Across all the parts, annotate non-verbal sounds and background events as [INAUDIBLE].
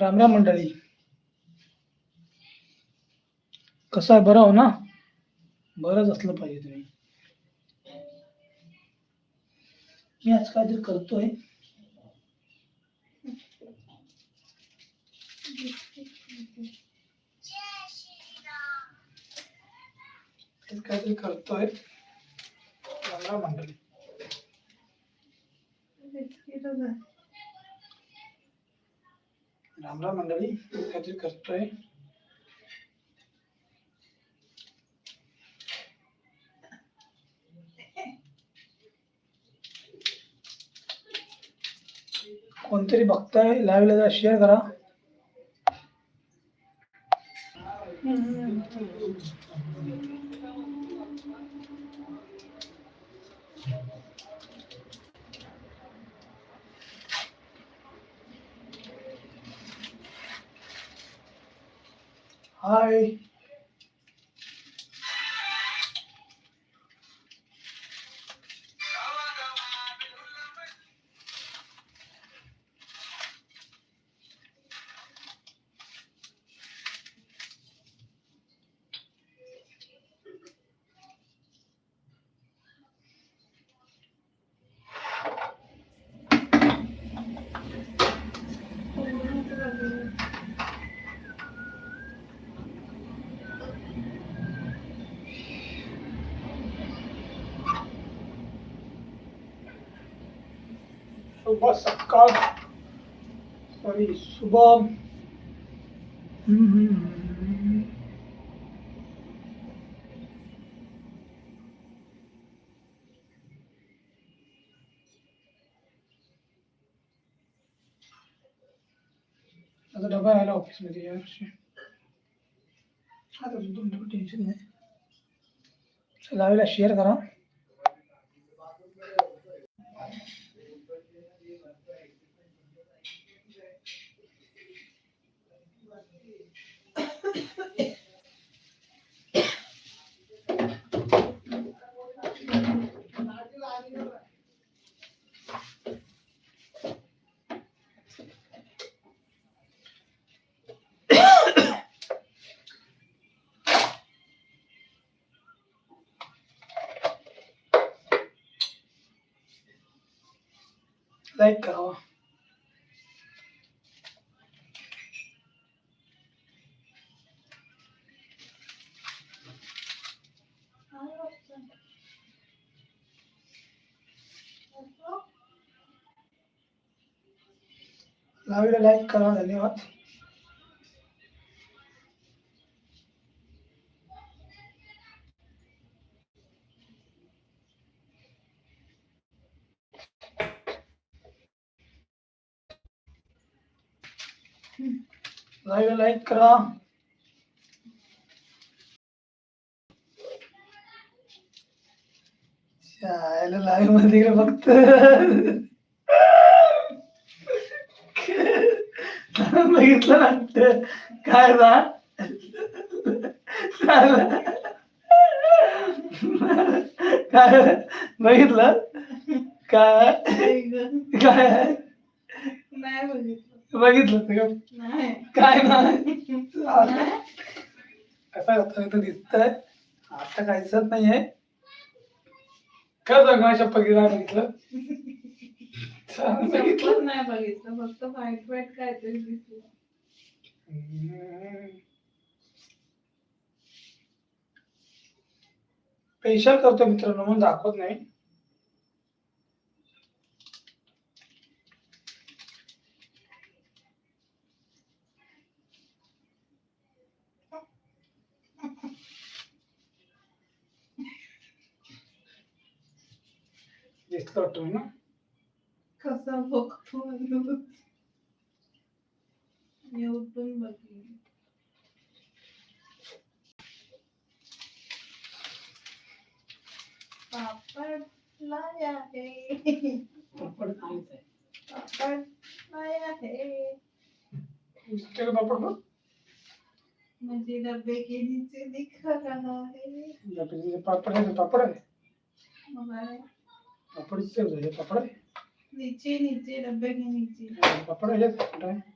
राम राम मंडळी. कसं आहे? बरं हो ना? बरंच असलं पाहिजे तुम्ही. मी आज काहीतरी करतोय. काहीतरी करतोय. राम राम मंडळी. राम राम मंडळी काहीतरी करतोय. कोणतरी बघताय लाईव्हला जरा शेअर करा. सुबह सकाळ सॉरी सुबह। आता डबा आला ऑफिसमध्ये या वर्षी आता दोन टेन्शन नाही. चला शेअर करा. let go. लाईव्हला लाईक करा धन्यवाद लाईव्हला लाईक करा शाळेला लाईव्ह मध्ये गेलं फक्त बघितलं वाटत काय काय बघितलं? काय? काय? बघितलं. काय नाही. दिसतंय. आता काय दिसत नाहीये. काय सांग माझ्या पगी नाही बघितलं. [LAUGHS] बघितलं. नाही बघितलं. फक्त वाईट वाईट काहीतरी दिसलं. स्पेशल करतो मित्रांनो म्हणून दाखवत नाही दिसलं वाटतं ना कसा बघतो न्यूटन बल्कि पापड़ लाया है। पापड़ कहाँ से पापड़ लाया है। क्या पापड़ पर मुझे डब्बे के नीचे दिख रहा है। डब्बे के पापड़ है तो पापड़ है। पापड़ से पापड़। नीचे नीचे डब्बे के नीचे। हाँ, पापड़ है।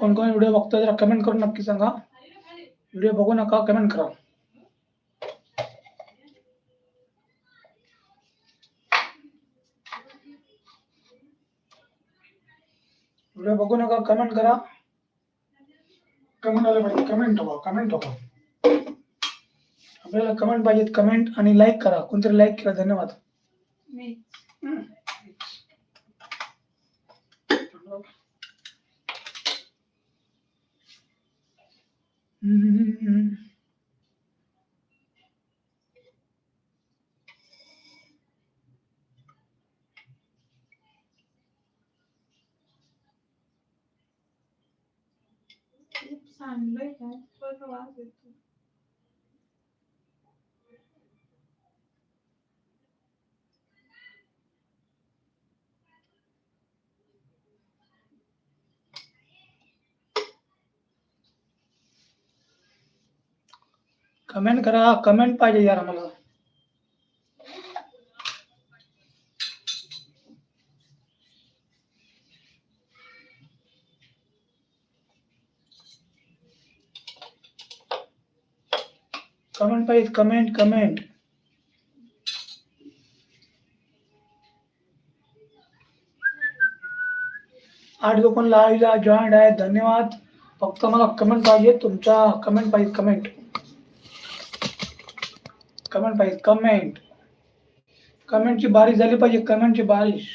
कोण कोण व्हिडिओ बघतो जरा कमेंट करून नक्की सांगा. व्हिडिओ बघू नका कमेंट करा. व्हिडिओ बघू नका कमेंट करा. कमेंट आलं पाहिजे कमेंट हवा कमेंट हवा आपल्याला कमेंट पाहिजेत कमेंट आणि लाईक करा. कोणतरी लाईक केला धन्यवाद. Mm-hmm. Oops, I'm looking for the comment करा कमेंट पाहिजे यार मला कमेंट पाहिजे कमेंट कमेंट आठ लोक लाईव्हला जॉईंट आहे धन्यवाद. फक्त मला कमेंट पाहिजे तुमच्या कमेंट पाहिजे कमेंट कमेंट पाहिजे? कमेंट कमेंटची बारिश झाली पाहिजे. कमेंटची बारिश.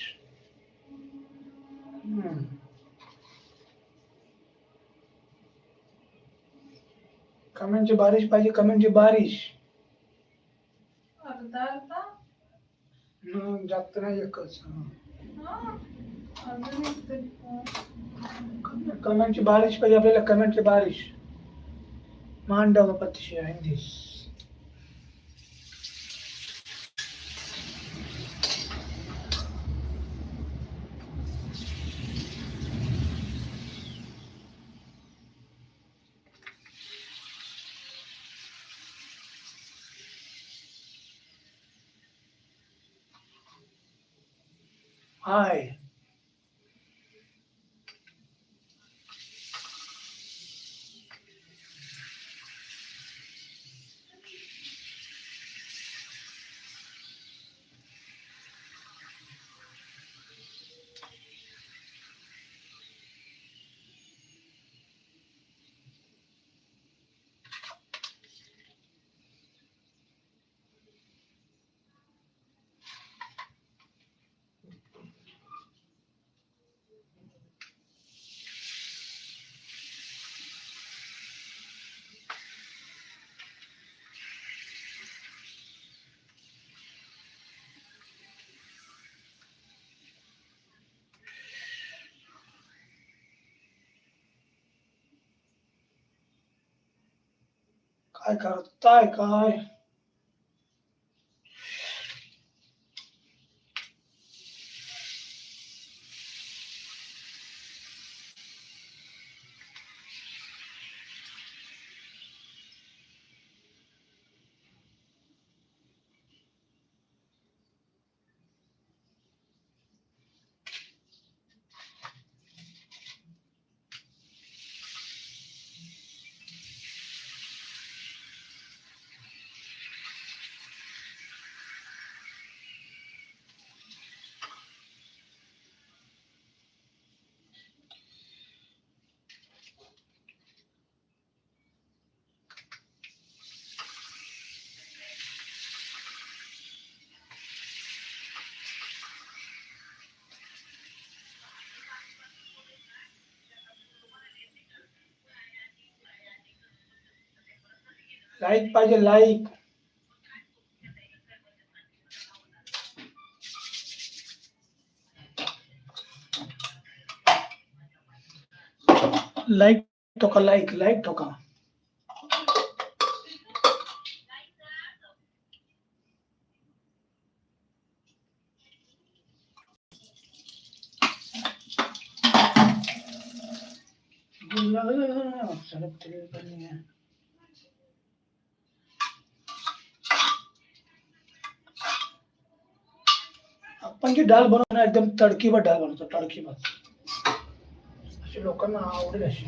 कमेंटची बारिश पाहिजे. कमेंटची बारिश जास्त नाही एकच. हा. कमेंटची बारिश पाहिजे आपल्याला. कमेंटची बारिश मांडव पतिशय Hi. I got a die guy. Like पाहिजे लाईक लाईक ठोका लाईक लाईक ठोका आपण जी डाळ बनवणार एकदम तडकीवर डाळ बनवतो तडकीवर. अशी लोकांना आवडेल अशी.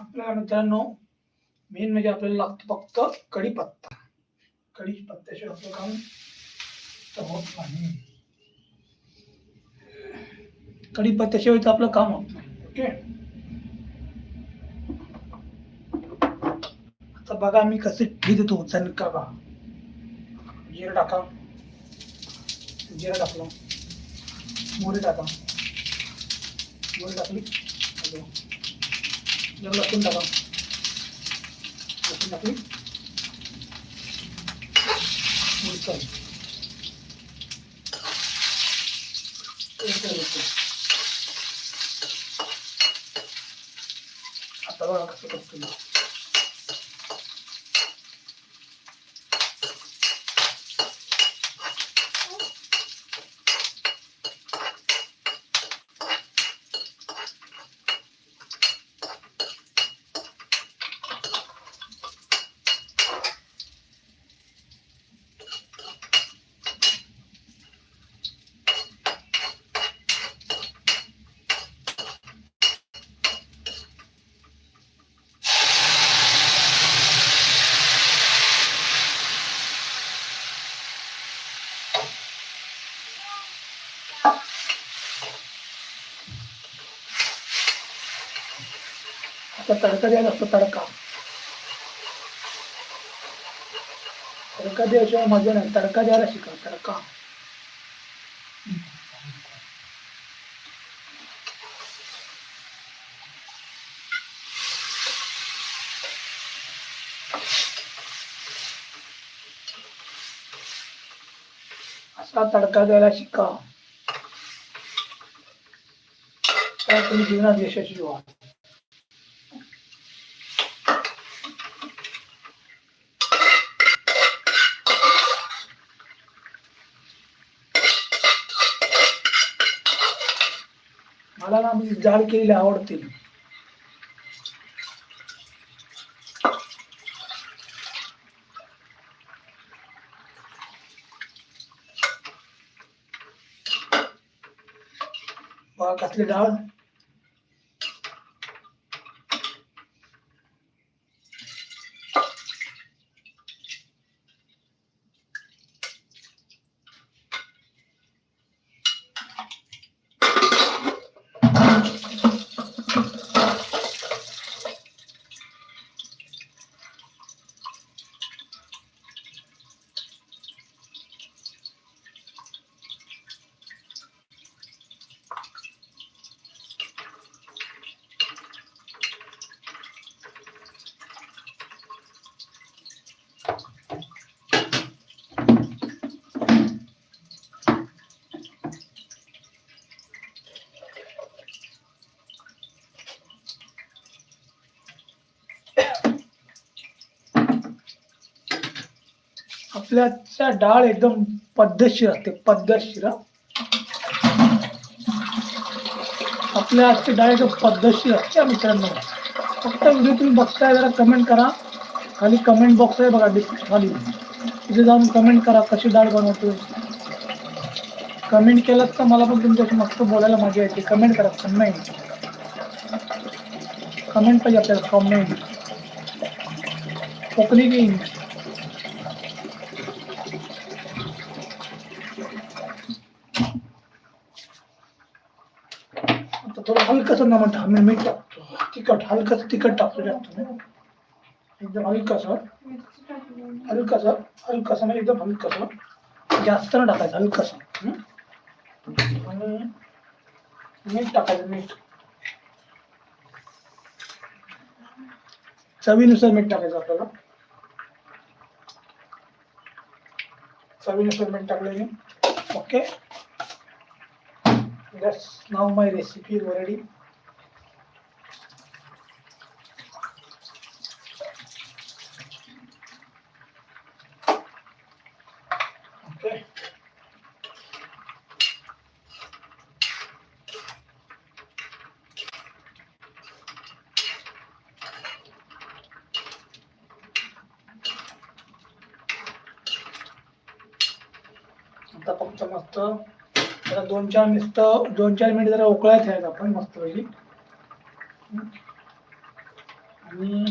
आपल्याला मित्रांनो मेन म्हणजे आपल्याला लागतो फक्त कढीपत्ता. कढीपत्त्याशिवाय आपलं काम तर होत नाही. कढीपत्त्याशिवाय तर आपलं काम होत नाही ओके आता बघा मी कसे घी देतो चणका बा? जिरं टाका. जिरं टाकलं. मोहरी टाका. मोहरी टाकली. Yung lotong daw. Lotong laki. Multo. Ito, ito. At ako lang kasi kasi. ಹೊಸ ತರಕಾರಿಯಾಗ ಹತ್ತು ತಡಕ ತರಕಾರಿ ವಿಷಯ ಮಧ್ಯಾಹ್ನ ತರಕಾರಿಯಾರ ಸಿಕ್ಕ ತಡಕ ಹೊಸ ತಡಕಾರಿಯಾರ ಸಿಕ್ಕ तर तुम्ही जीवनात यशस्वी मला ना म्हणजे मी जाड केलेली आवडतील. बघा कसली डाळ? आपल्याच्या डाळ एकदम पद्धतशीर असते पद्धतशीर आपल्या आजची डाळ एकदम पद्धतशीर असते मित्रांनो. फक्त व्हिडिओ तुम्ही बघताय जरा कमेंट करा. खाली कमेंट बॉक्स आहे बघा डिस्क खाली. तिथे जाऊन कमेंट करा कशी डाळ बनवतो कमेंट केलं तर मला पण तुमच्याशी मस्त बोलायला मजा येते. कमेंट करा कमेंट कमेंट पाहिजे आपल्याला कमेंट कोकणी की इंग्लिश ना नमक आम्ही मीठ टाकतो. तिखट हलकस तिखट टाकतो जास्त नाही एकदम हलकस मिरची टाकली हलकस हलकस म्हणजे एकदम हलकस. जास्त न टाकायचं हलकस. आणि मीठ टाकायचं मीठ. चवीनुसार मीठ टाकायचं आपल्याला. चवीनुसार मीठ टाकले okay. That's now my recipe is आता फक्त मस्त. जरा दोन चार मिस्त दोन चार मिनिट जरा उकळायच आहेत आपण मस्त पैकी. आणि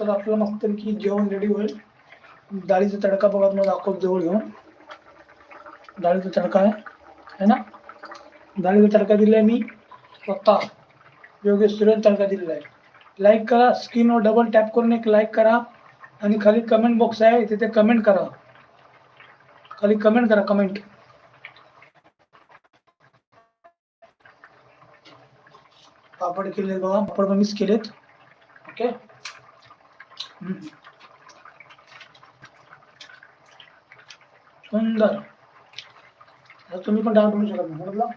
तर आपलं मस्त की जेवण रेडी होईल. डाळीचा तडका बघा तुम्हाला दाखवत जवळ घेऊन. डाळीचा तडका आहे. है ना? डाळीचा तडका दिलाय मी. स्वतः. योगेश सुरेन तडका दिलेला आहे लाईक करा स्क्रीनवर डबल टॅप करून एक लाईक करा. आणि खाली कमेंट बॉक्स आहे तिथे कमेंट करा. खाली कमेंट करा कमेंट पापड केले बघा पापड पण मिस केलेत. ओके हम्म. सुंदर. तुम्हें पण डाळ बनवू शकत नाही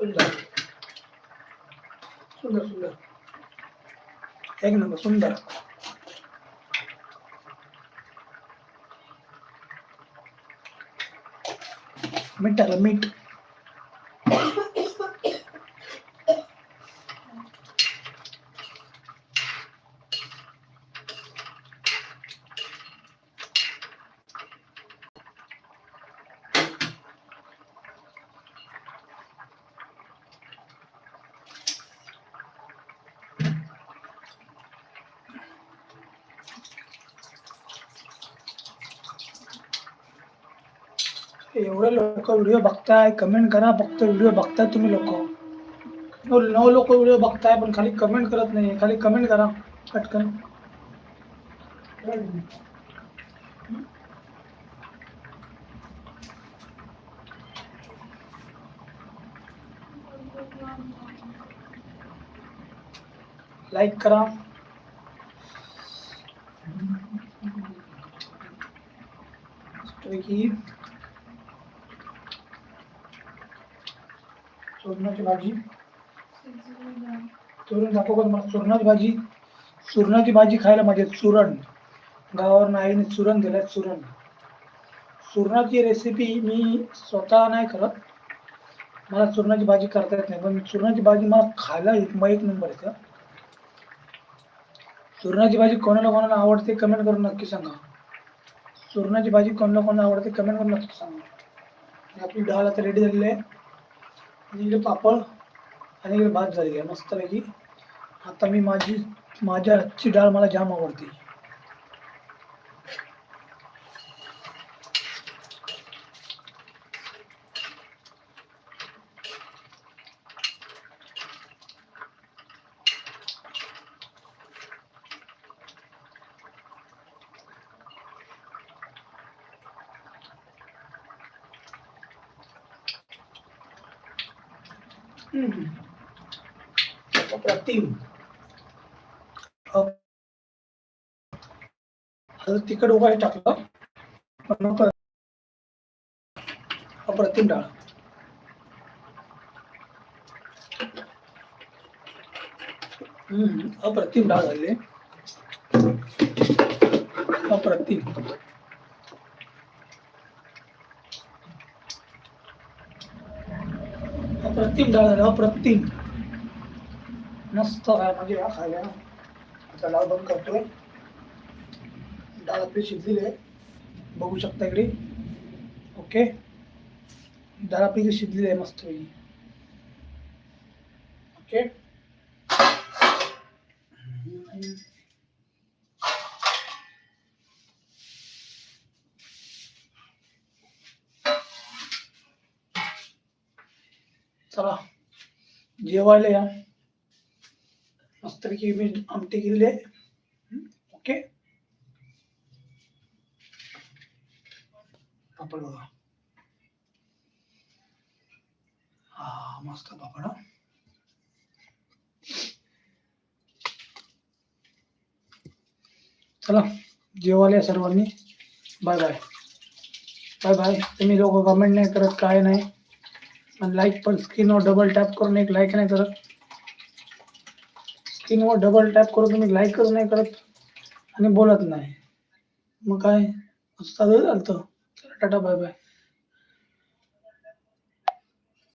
सुंदर सुंदर सुंदर एक नंबर सुंदर मीठ टाकलं मीठ एवढे लोक व्हिडिओ बघताय कमेंट करा, फक्त व्हिडिओ बघताय तुम्ही लोक. नऊ लोक व्हिडिओ बघताय, पण खाली कमेंट करत नाही खाली कमेंट करा, पटकन. लाईक करा. मस्तपैकी चुरणाची भाजी. चुरण. दाखव का मला चुरणाची भाजी. चुरणाची भाजी खायला मजा येते. चुरण. गावावरून आईने चुरण दिलंय चुरण. चुरणाची रेसिपी मी स्वतः नाही करत. मला चुरणाची भाजी करता येत नाही. पण चुरणाची भाजी मला खायला एक मग एक नंबर येतं. चुरणाची भाजी कोणाला कोणाला आवडते कमेंट करून नक्की सांगा. चुरणाची भाजी कोणाला कोणाला आवडते कमेंट करून नक्की सांगा. आपली डाळ आता रेडी झालेली आहे. आणि इकडे पापड आणि इकडे भात झालेली आहे मस्तपैकी. आता मी माझी माझ्या हातची डाळ मला जाम आवडते. अप्रतिम. आता तिखट उगाय टाकलं. पण अप्रतिम डाळ. हम्म, अप्रतिम डाळ झाली. अप्रतिम. अप्रतिम डाळ झाली अप्रतिम मस्त काय म्हणजे हा खायला. आता डाळ बंद करतोय. डाळ आपली शिजलेली आहे. बघू शकता इकडे. ओके. डाळ आपली शिजलेली आहे मस्त जेवायला या मस्तपैकी मी आमटी केलेली आहे ओके। हा, मस्त पापड. चला जेवायला या सर्वांनी बाय बाय। Bye bye. तुम्ही लोक कमेंट नाही करत काय नाही। लाईक पण स्क्रीनवर डबल टॅप करून एक लाईक नाही करत. स्क्रीनवर डबल टॅप करून तुम्ही लाईकच नाही करत आणि बोलत नाही. मग काय? असं चालू चालतं टाटा बाय बाय